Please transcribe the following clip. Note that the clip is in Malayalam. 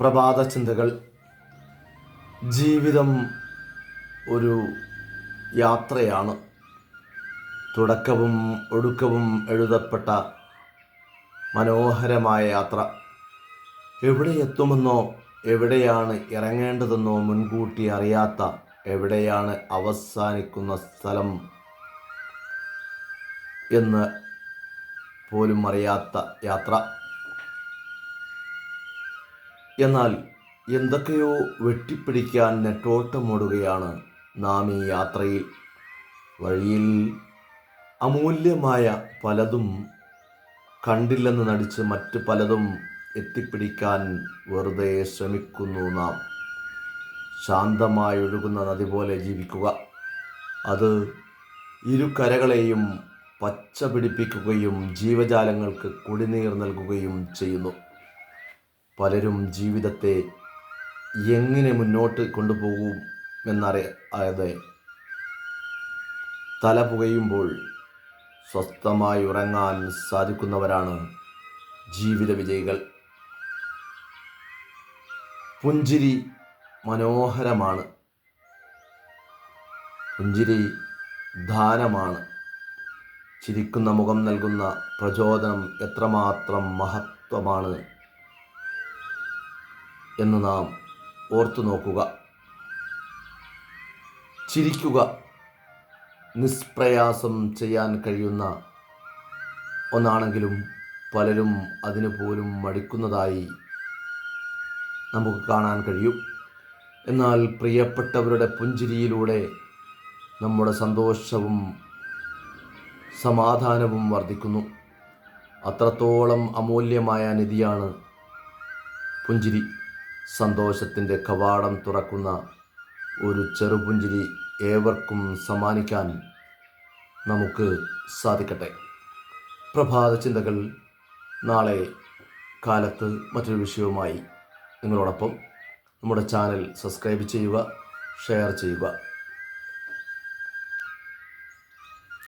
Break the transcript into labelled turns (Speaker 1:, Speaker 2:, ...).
Speaker 1: പ്രഭാത ചിന്തകൾ ജീവിതം ഒരു യാത്രയാണ്. തുടക്കവും ഒടുക്കവും എഴുതപ്പെട്ട മനോഹരമായ യാത്ര. എവിടെ എത്തുമെന്നോ എവിടെയാണ് ഇറങ്ങേണ്ടതെന്നോ മുൻകൂട്ടി അറിയാത്ത എവിടെയാണ് അവസാനിക്കുന്ന സ്ഥലം എന്ന് പോലും അറിയാത്ത യാത്ര. എന്നാൽ എന്തൊക്കെയോ വെട്ടിപ്പിടിക്കാൻ നെട്ടോട്ടമോടുകയാണ് നാം ഈ യാത്രയിൽ. വഴിയിൽ അമൂല്യമായ പലതും കണ്ടില്ലെന്ന് നടിച്ച് മറ്റ് പലതും എത്തിപ്പിടിക്കാൻ വെറുതെ ശ്രമിക്കുന്നു നാം. ശാന്തമായി ഒഴുകുന്ന നദി പോലെ ജീവിക്കുക. അത് ഇരു കരകളെയും പച്ച പിടിപ്പിക്കുകയും ജീവജാലങ്ങൾക്ക് കുടിനീർ നൽകുകയും ചെയ്യുന്നു. പലരും ജീവിതത്തെ എങ്ങനെ മുന്നോട്ട് കൊണ്ടുപോകും എന്നറിയാതെ തല പുകയുമ്പോൾ സ്വസ്ഥമായി ഉറങ്ങാൻ സാധിക്കുന്നവരാണ് ജീവിത വിജയികൾ. പുഞ്ചിരി മനോഹരമാണ്. പുഞ്ചിരി ദാനമാണ് ചിരിക്കുന്ന മുഖം നൽകുന്ന പ്രചോദനം എത്രമാത്രം മഹത്വമാണ് എന്ന് നാം ഓർത്തു നോക്കുക. ചിരിക്കുക. നിസ്പ്രയാസം ചെയ്യാൻ കഴിയുന്ന ഒന്നാണെങ്കിലും പലരും അതിനു പോലും മടിക്കുന്നതായി നമുക്ക് കാണാൻ കഴിയും. എന്നാൽ പ്രിയപ്പെട്ടവരുടെ പുഞ്ചിരിയിലൂടെ നമ്മുടെ സന്തോഷവും സമാധാനവും വർദ്ധിക്കുന്നു. അത്രത്തോളം അമൂല്യമായ നിധിയാണ് പുഞ്ചിരി. സന്തോഷത്തിന്റെ കവാടം തുറക്കുന്ന ഒരു ചെറുപുഞ്ചിരി ഏവർക്കും സമ്മാനിക്കാൻ നമുക്ക് സാധിക്കട്ടെ. പ്രഭാത ചിന്തകൾ നാളെ കാലത്ത് മറ്റൊരു വിഷയവുമായി നിങ്ങളോടൊപ്പം. നമ്മുടെ ചാനൽ സബ്സ്ക്രൈബ് ചെയ്യുക ഷെയർ ചെയ്യുക.